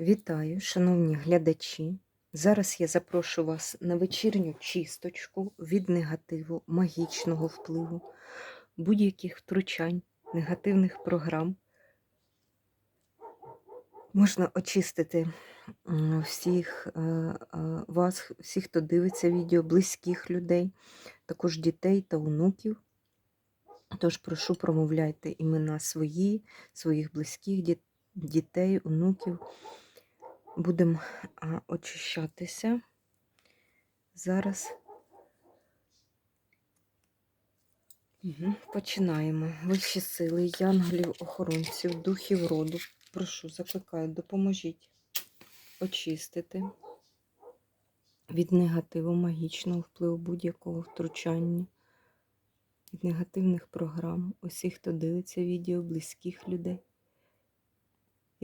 Вітаю, шановні глядачі. Зараз я запрошу вас на вечірню чисточку від негативу, магічного впливу, будь-яких втручань, негативних програм. Можна очистити всіх е, е, вас, всіх, хто дивиться відео, близьких людей, також дітей та онуків. Тож прошу, промовляйте імена свої, своїх близьких дітей, онуків. Будемо очищатися. Зараз угу. починаємо. Вищі сили, янголів, охоронців, духів роду. Прошу, закликаю, допоможіть очистити від негативу, магічного впливу будь-якого втручання, від негативних програм, усіх, хто дивиться відео, близьких людей.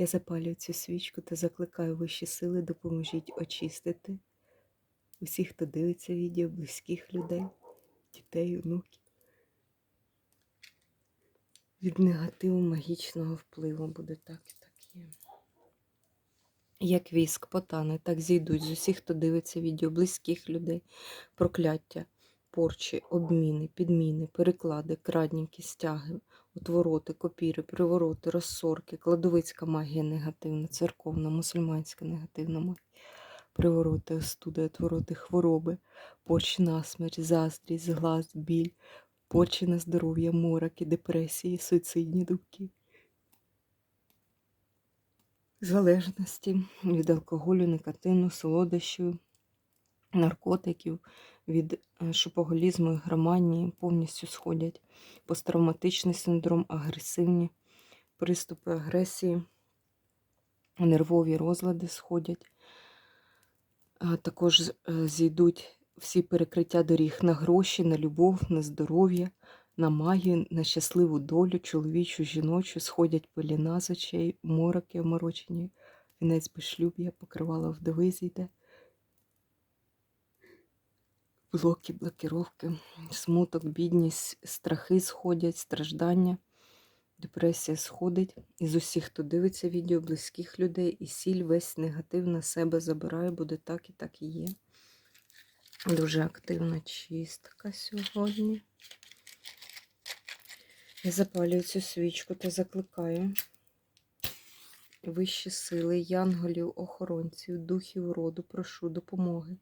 Я запалюю цю свічку та закликаю вищі сили, допоможіть очистити усіх, хто дивиться відео, близьких людей, дітей, онуків. Від негативу магічного впливу буде так і так є. Як віск, потане, так зійдуть з усіх, хто дивиться відео, близьких людей, прокляття, порчі, обміни, підміни, переклади, крадніки, стяги, отвороти, копіри, привороти, розсорки, кладовицька магія негативна, церковна, мусульманська негативна магія, привороти, остуди, отвороти, хвороби, порчі насмерть, заздрість, зглаз, біль, порчі на здоров'я, мороки, депресії, суїцидні думки. Залежності від алкоголю, никотину, солодощів, наркотиків, від е, шопоголізму і громанії повністю сходять посттравматичний синдром, агресивні приступи агресії, нервові розлади сходять. Також е, зійдуть всі перекриття доріг на гроші, на любов, на здоров'я, на магію, на щасливу долю, чоловічу, жіночу, сходять пеліна з очей, мороки оморочені, вінець безшлюб'я, покривало вдови зійде. Блоки, блокировки, смуток, бідність, страхи сходять, страждання, депресія сходить. Із усіх, хто дивиться відео, близьких людей, і сіль весь негатив на себе забирає, буде так і так і є. Дуже активна чистка сьогодні. Я запалюю цю свічку та закликаю вищі сили, янголів, охоронців, духів роду, прошу допомоги.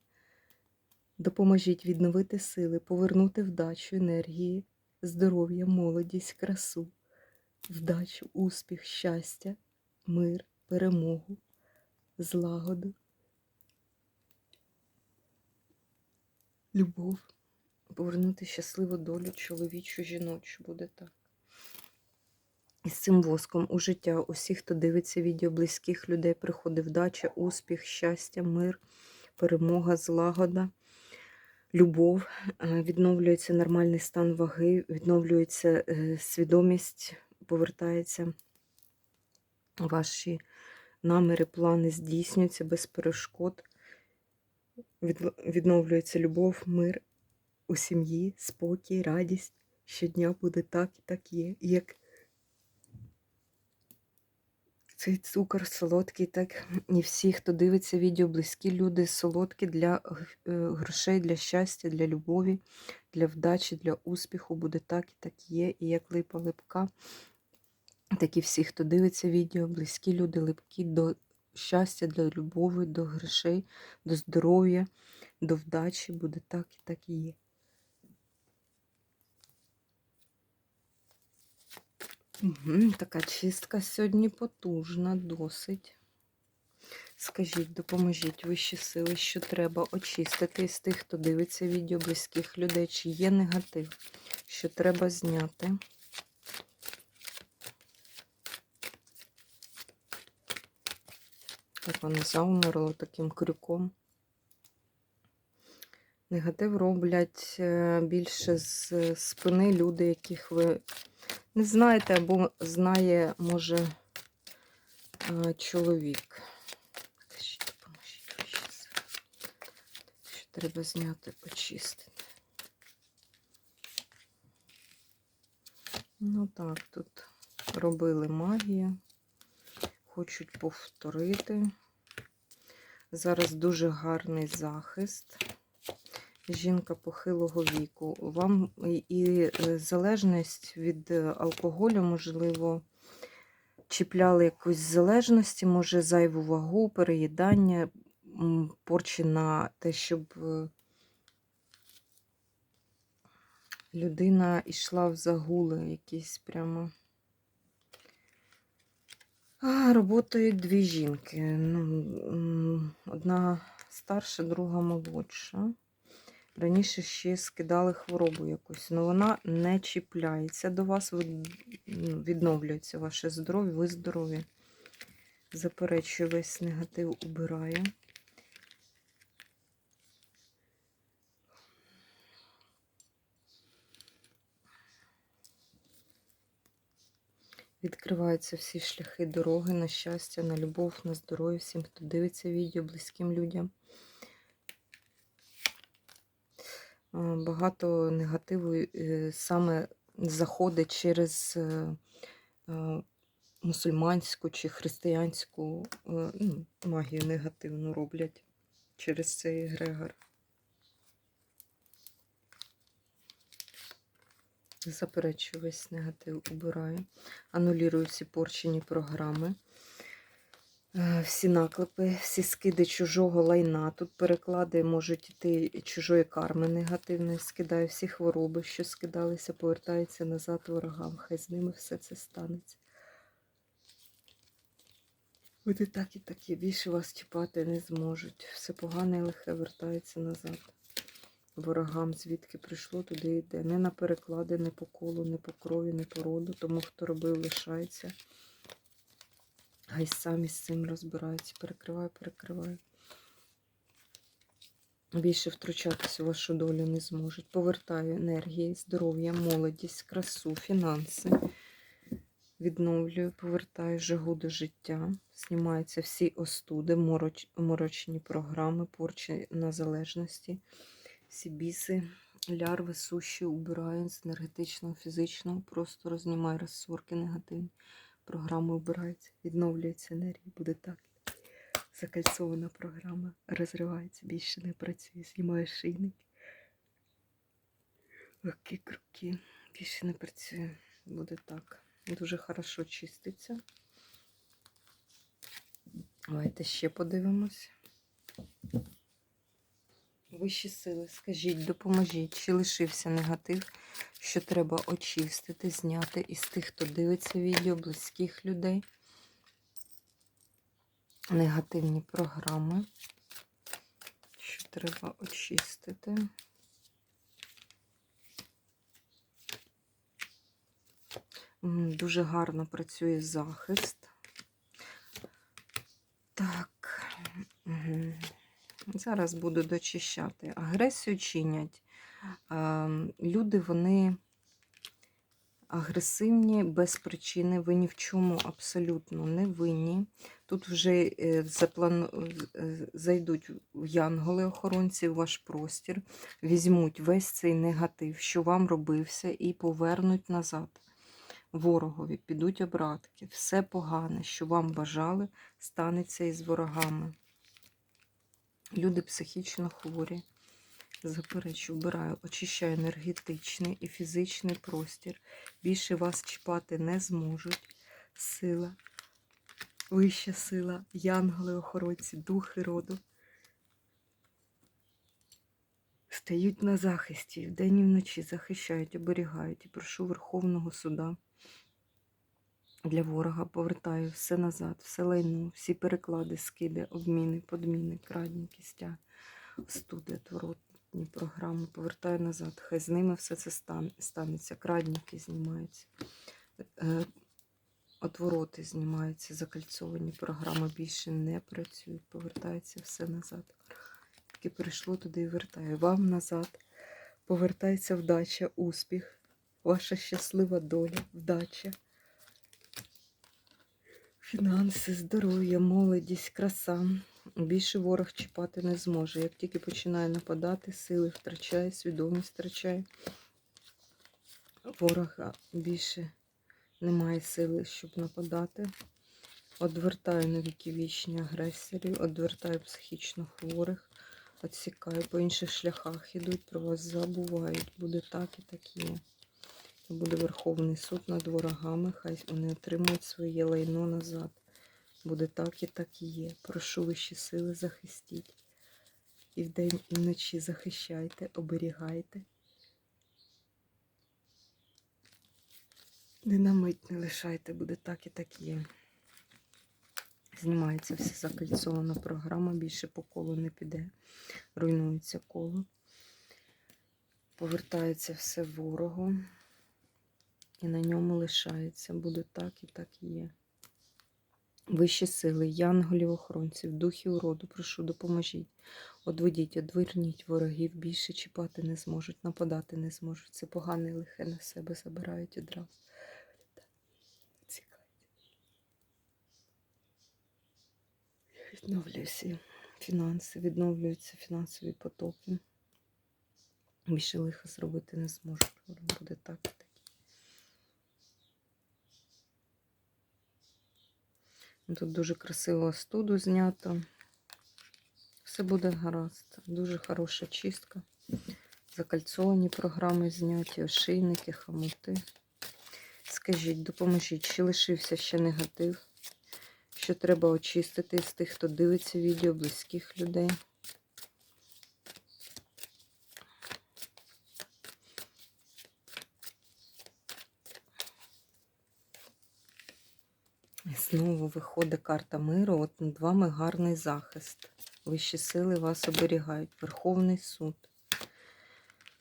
Допоможіть відновити сили, повернути вдачу, енергії, здоров'я, молодість, красу, вдачу, успіх, щастя, мир, перемогу, злагоду, любов, повернути щасливу долю чоловічу, жіночу буде так. І з цим воском у життя усіх, хто дивиться відео близьких людей, приходить вдача, успіх, щастя, мир, перемога, злагода любов, відновлюється нормальний стан ваги, відновлюється е, свідомість, повертається ваші наміри, плани здійснюються без перешкод. Відновлюється любов, мир у сім'ї, спокій, радість. Щодня буде так і так є. Як цей цукор солодкий, так і всі, хто дивиться відео, близькі люди, солодкі для е, грошей, для щастя, для любові, для вдачі, для успіху буде так і так є. І як липа липка, так і всі, хто дивиться відео, близькі люди, липкі до щастя, до любові, до грошей, до здоров'я, до вдачі буде так і так і є. Угу, така чистка сьогодні потужна, досить. Скажіть, допоможіть вищі сили, що треба очистити з тих, хто дивиться відео близьких людей, чи є негатив, що треба зняти. Так воно заумерло таким крюком. Негатив роблять е, більше з спини люди, яких ви не знаєте, або знає, може, е, чоловік. Що треба зняти, очистити. Ну так, тут робили магію. хочуть повторити. Зараз дуже гарний захист. Жінка похилого віку. Вам і- е, залежність від е, алкоголю, можливо, чіпляли якусь залежності, може зайву вагу, переїдання, порчі на те, щоб е, людина йшла в загули якісь прямо. А, Работають дві жінки. Ну, одна старша, друга молодша. Раніше ще скидали хворобу якусь, але вона не чіпляється до вас, ну, відновлюється ваше здоров'я, ви здорові. Заперечує весь негатив, убирає. Відкриваються всі шляхи дороги на щастя, на любов, на здоров'я всім, хто дивиться відео, близьким людям. А, Багато негативу е, саме заходить через е, мусульманську чи християнську е, ну, магію негативну роблять через цей егрегор. Заперечую весь негатив, убираю. Анулірую всі порчені програми, всі наклепи, всі скиди чужого лайна. Тут переклади можуть йти чужої карми негативної. Скидаю всі хвороби, що скидалися, повертаються назад ворогам. Хай з ними все це станеться. Буде так і такі, більше вас чіпати не зможуть. Все погане і лихе вертається назад. Ворогам, звідки прийшло, туди йде. Не на переклади, не по колу, не по крові, не по роду. Тому хто робив, лишається. Хай самі з цим розбираються. Перекриваю, перекриваю. Більше втручатися у вашу долю не зможуть. Повертаю енергії, здоров'я, молодість, красу, фінанси. Відновлюю, повертаю жагу до життя. Знімаються всі остуди, мороч, морочні програми, порчі на залежності. Всі біси, лярви, суші убираю з енергетичного, фізичного простору, знімаю розсорки негативні. Програми убираються, відновлюється енергія, буде так. Закальцована програма розривається, більше не працює, знімаю шийник. Легкі круки, більше не працює, буде так. Дуже хорошо чиститься. Давайте ще подивимось. Вищі сили, скажіть, допоможіть, чи лишився негатив, що треба очистити, зняти із тих, хто дивиться відео, близьких людей. Негативні програми, що треба очистити. Дуже гарно працює захист. Так. Зараз буду дочищати. Агресію чинять. Ем, Люди, вони агресивні без причини. Ви ні в чому абсолютно не винні. Тут вже е, заплану... е, зайдуть в янголи-охоронці в ваш простір, візьмуть весь цей негатив, що вам робився, і повернуть назад. Ворогові підуть обратки. Все погане, що вам бажали, станеться із ворогами. Люди психічно хворі. Заперечу, вбираю, очищаю енергетичний і фізичний простір. Більше вас чіпати не зможуть. Сила, вища сила, янголи, охоронці, духи роду. Стають на захисті, вдень і вночі захищають, оберігають. І прошу Верховного суда для ворога повертаю все назад, все лайно, всі переклади, скиди, обміни, подміни, крадні, кістя, студи, отворотні програми. Повертаю назад. Хай з ними все це станеться. Крадніки знімаються. Е, Отвороти знімаються, закальцовані програми більше не працюють. Повертається все назад. Таки прийшло туди і вертаю. Вам назад. Повертається вдача, успіх, ваша щаслива доля, вдача. Фінанси, здоров'я, молодість, краса. Більше ворог чіпати не зможе. Як тільки починає нападати, сили втрачає, свідомість втрачає. Ворога більше немає сили, щоб нападати. Одвертаю на віки вічні агресорів, одвертаю психічно хворих, відсікаю по інших шляхах ідуть, про вас забувають. Буде так і так є. Буде Верховний суд над ворогами, хай вони отримують своє лайно назад. Буде так і так і є. Прошу вищі сили захистіть. І вдень, і вночі захищайте, оберігайте. Ні на не лишайте, буде так і так є. Знімається все закольцована програма, більше по колу не піде. Руйнується коло. Повертається все ворогу. І на ньому лишається. Буде так і так і є. Вищі сили, янголів, охоронців, духів роду, прошу, допоможіть. Одведіть, одверніть ворогів, більше чіпати не зможуть, нападати не зможуть. Це погане лихе на себе забирають одразу. Цікаво. Відновлююся фінанси, відновлюються фінансові потоки. Більше лиха зробити не зможу. Буде так і так. Ну, Тут дуже красиво студу знято. Все буде гаразд. Дуже хороша чистка. Закальцовані програми зняті, ошейники, хамути. Скажіть, допоможіть, чи лишився ще негатив? Що треба очистити з тих, хто дивиться відео, близьких людей? Знову виходить карта миру. От над вами гарний захист. Вищі сили вас оберігають. Верховний суд.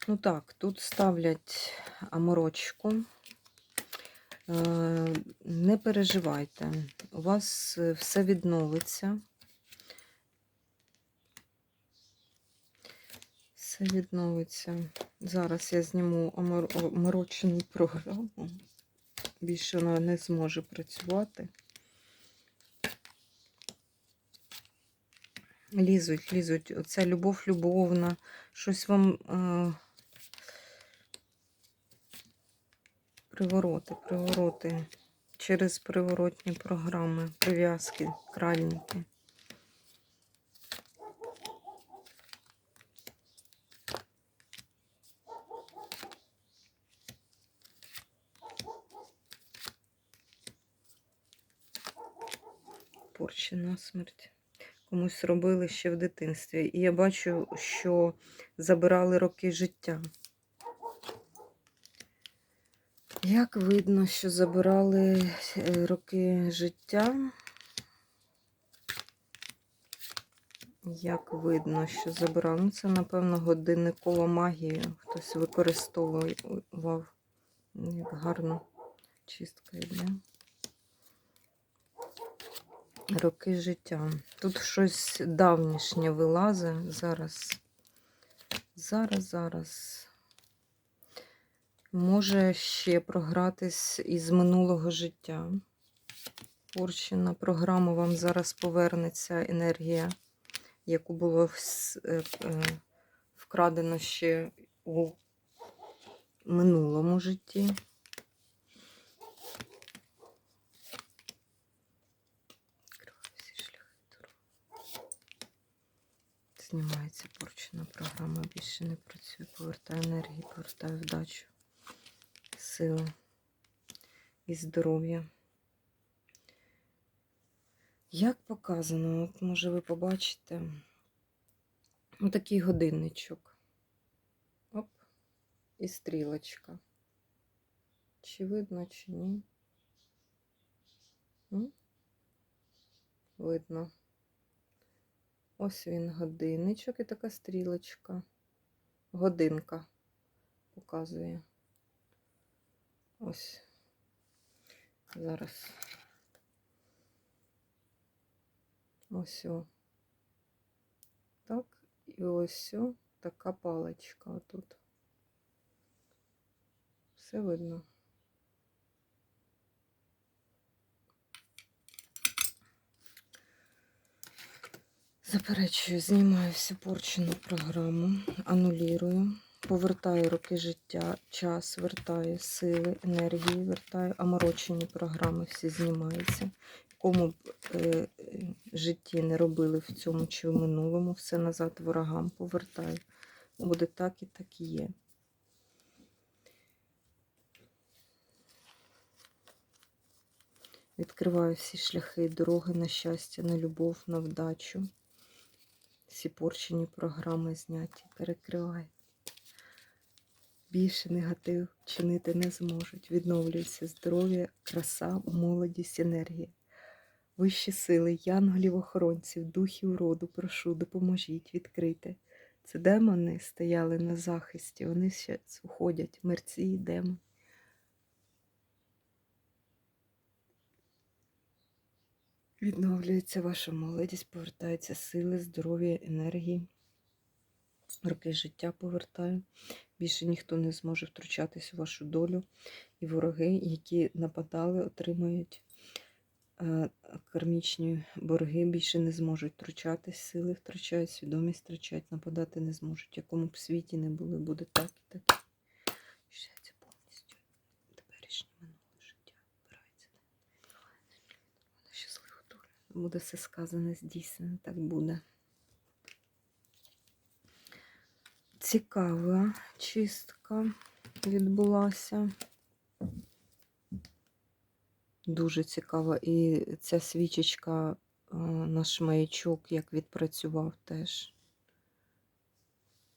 Ну так, тут ставлять аморочку. Е, Не переживайте, у вас е, все відновиться. Все відновиться. Зараз я зніму омор- програму. Більше вона не зможе працювати. Лізуть, лізуть. Оця любов любовна. Щось вам е, привороти, привороти через приворотні програми, прив'язки, кральники. Порчі смерть. Комусь робили ще в дитинстві. І я бачу, що забирали роки життя. Як видно, що забирали е, роки життя? Як видно, що забирали? Ну, це, напевно, годинникова магія. Хтось використовував. Як гарно чистка йде. Роки життя. Тут щось давнішнє вилазить. Зараз. Зараз, зараз. Може ще програтись із минулого життя. Порщина програму вам зараз повернеться енергія, яку було е, е, вкрадено ще у минулому житті. Відкриваю всі шляхи дорог. Знімається порчена програма, більше не працює. Повертаю енергію, повертаю вдачу, сили і здоров'я. Як показано, от може ви побачите такий годинничок. Оп, і стрілочка. Чи видно, чи ні? М? Видно. Ось він годинничок і така стрілочка. Годинка показує. Ось. Зараз. Ось. о. Так. І ось о, така паличка отут. Все видно. Заперечую, знімаю всю порчену програму, анулірую, повертаю роки життя, час, вертаю сили, енергії, вертаю, оморочені програми всі знімаються. якому б е, житті не робили в цьому чи в минулому, все назад ворогам повертаю. Буде так і так і є. Відкриваю всі шляхи і дороги на щастя, на любов, на вдачу. Всі порчені програми зняті, перекриваю. Більше негатив чинити не зможуть. Відновлюється здоров'я, краса, молодість, енергія. Вищі сили, янголів-охоронців, духів роду, прошу, допоможіть, відкрити. Це демони стояли на захисті, вони ще уходять, мерці і демони. Відновлюється ваша молодість, повертаються сили, здоров'я, енергії. Роки життя повертаю. Більше ніхто не зможе втручатись у вашу долю. І вороги, які нападали, отримають е, кармічні борги, більше не зможуть втручатись, сили втрачають, свідомість втрачають, нападати не зможуть. В якому б світі не були, буде так і так. Щастя повністю. Теперішнє минуле життя вбирається. На щасливу долю. Буде все сказане, здійснено, так буде. Цікава чистка відбулася. Дуже цікава. І ця свічечка, е, наш маячок, як відпрацював теж.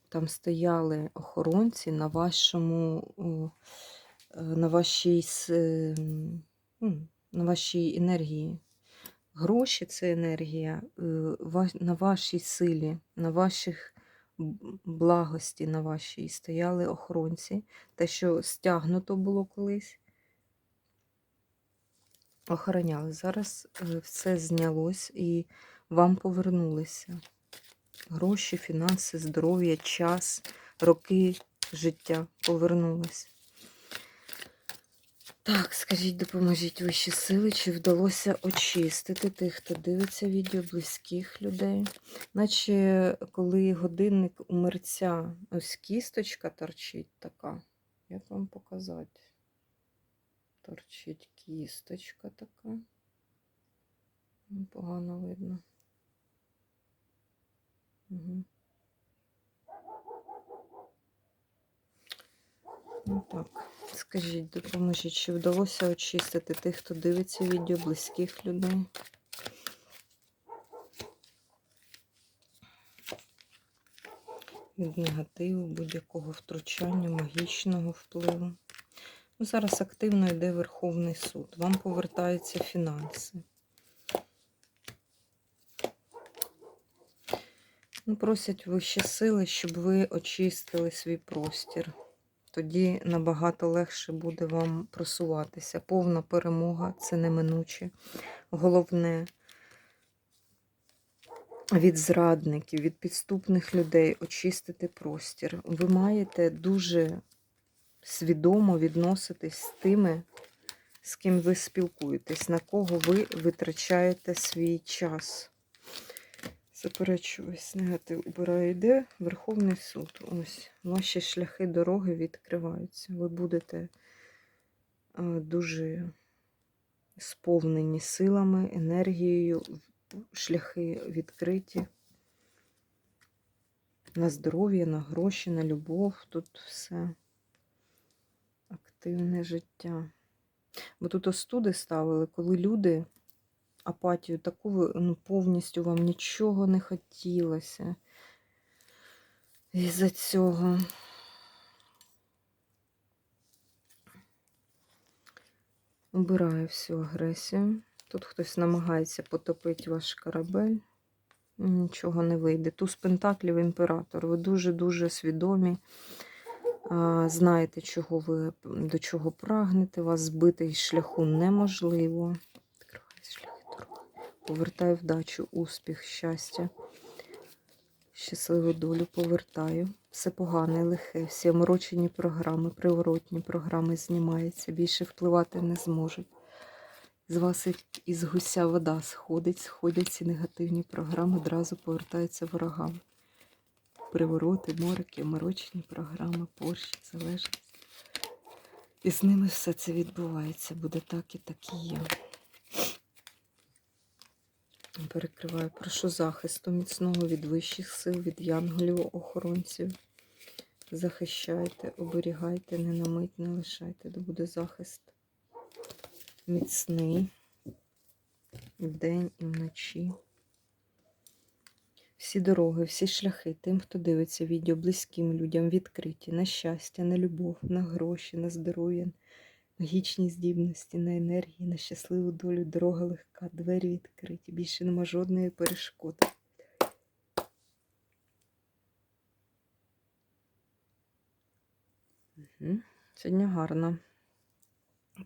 Там стояли охоронці на вашому, е, на вашій, ем, м, на вашій енергії. Гроші це енергія, е, на вашій силі, на ваших благості, на вашій стояли охоронці. Те, що стягнуто було колись, охороняли. Зараз е, все знялось і вам повернулися. Гроші, фінанси, здоров'я, час, роки життя повернулись. Так, скажіть, допоможіть вищі сили, чи вдалося очистити тих, хто дивиться відео, близьких людей. Наче коли годинник у мерця, ось кісточка торчить така. Як вам показати? Торчить кісточка така. Погано видно. Угу. Ну так, скажіть, допоможіть, чи вдалося очистити тих, хто дивиться відео, близьких людей? Від негативу, будь-якого втручання, магічного впливу. Ну, зараз активно йде Верховний суд. Вам повертаються фінанси. Ну, просять вищі сили, щоб ви очистили свій простір. Тоді набагато легше буде вам просуватися. Повна перемога це неминуче. Головне від зрадників, від підступних людей очистити простір. Ви маєте дуже свідомо відноситись з тими, з ким ви спілкуєтесь, на кого ви витрачаєте свій час. Заперечуюсь, негатив убираю йде Верховний суд. Ось ваші шляхи дороги відкриваються. Ви будете е, дуже сповнені силами, енергією, шляхи відкриті. На здоров'я, на гроші, на любов. Тут все активне життя. Бо тут остуди ставили, коли люди апатію таку ну, повністю вам нічого не хотілося. Із-за цього. Убираю всю агресію. Тут хтось намагається потопити ваш корабель. Нічого не вийде. Туз Пентаклів імператор. Ви дуже-дуже свідомі. Знаєте, чого ви до чого прагнете. Вас збити із шляху неможливо. Відкриваю дороги. Повертаю вдачу, успіх, щастя. Щасливу долю повертаю. Все погане, лихе, всі оморочені програми, приворотні програми знімаються, більше впливати не зможуть. З вас із гуся вода сходить, сходять ці негативні програми, одразу повертаються ворогам. Привороти, морики, оморочені програми, порші, залежність. І з ними все це відбувається. Буде так і так і є. Перекриваю, прошу захисту міцного від вищих сил, від янголів, охоронців. Захищайте, оберігайте, не на мить не лишайте, де буде захист міцний вдень і вночі. Всі дороги, всі шляхи тим, хто дивиться відео, близьким людям відкриті на щастя, на любов, на гроші, на здоров'я, магічні здібності, на енергії, на щасливу долю, дорога легка, двері відкриті. Більше нема жодної перешкоди. Сьогодні гарно.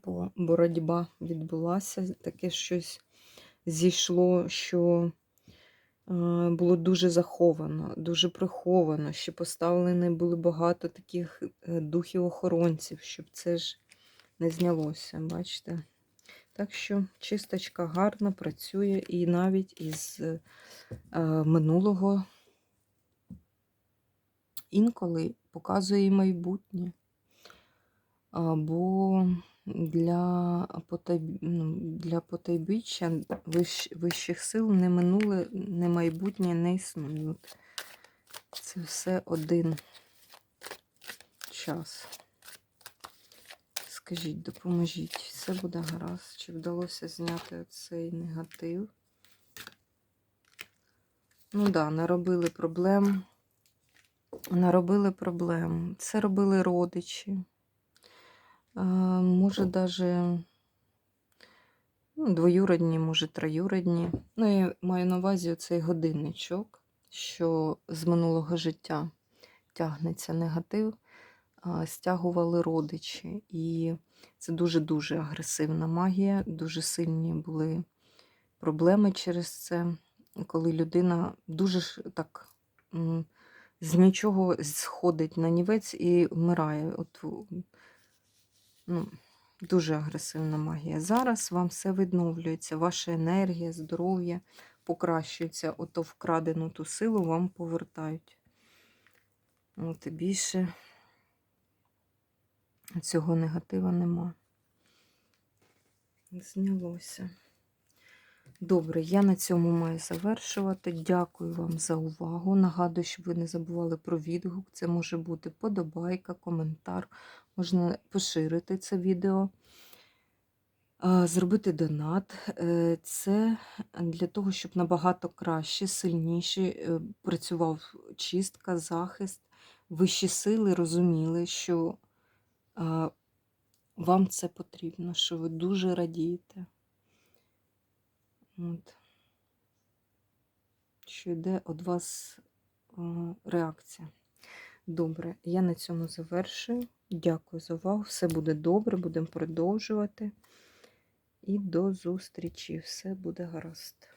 Бо боротьба відбулася, таке щось зійшло, що е, було дуже заховано, дуже приховано, що поставлені були багато таких е, духів-охоронців, щоб це ж не знялося, бачите? Так що чисточка гарно працює і навіть із е, минулого інколи показує майбутнє. Або для, ну, для потайбіччя вищ... вищих сил не минуле, не майбутнє не існують. Це все один час. Скажіть, допоможіть, все буде гаразд. Чи вдалося зняти цей негатив? Ну да, наробили проблем. Наробили проблем. Це робили родичі. А, може, даже ну, двоюродні, може, троюродні. Ну, я маю на увазі цей годинничок, що з минулого життя тягнеться негатив, стягували родичі. І це дуже-дуже агресивна магія, дуже сильні були проблеми через це, коли людина дуже так з нічого сходить на нівець і вмирає. От, ну, дуже агресивна магія. Зараз вам все відновлюється, ваша енергія, здоров'я покращується, ото вкрадену ту силу вам повертають. От і більше цього негатива нема. Знялося. Добре, я на цьому маю завершувати. Дякую вам за увагу. Нагадую, щоб ви не забували про відгук. Це може бути подобайка, коментар. Можна поширити це відео, зробити донат. Е, Це для того, щоб набагато краще, сильніше е, працював чистка, захист. Вищі сили розуміли, що вам це потрібно, що ви дуже радієте. От. Що йде від вас реакція. Добре, я на цьому завершую. Дякую за увагу. Все буде добре, будемо продовжувати. І до зустрічі. Все буде гаразд.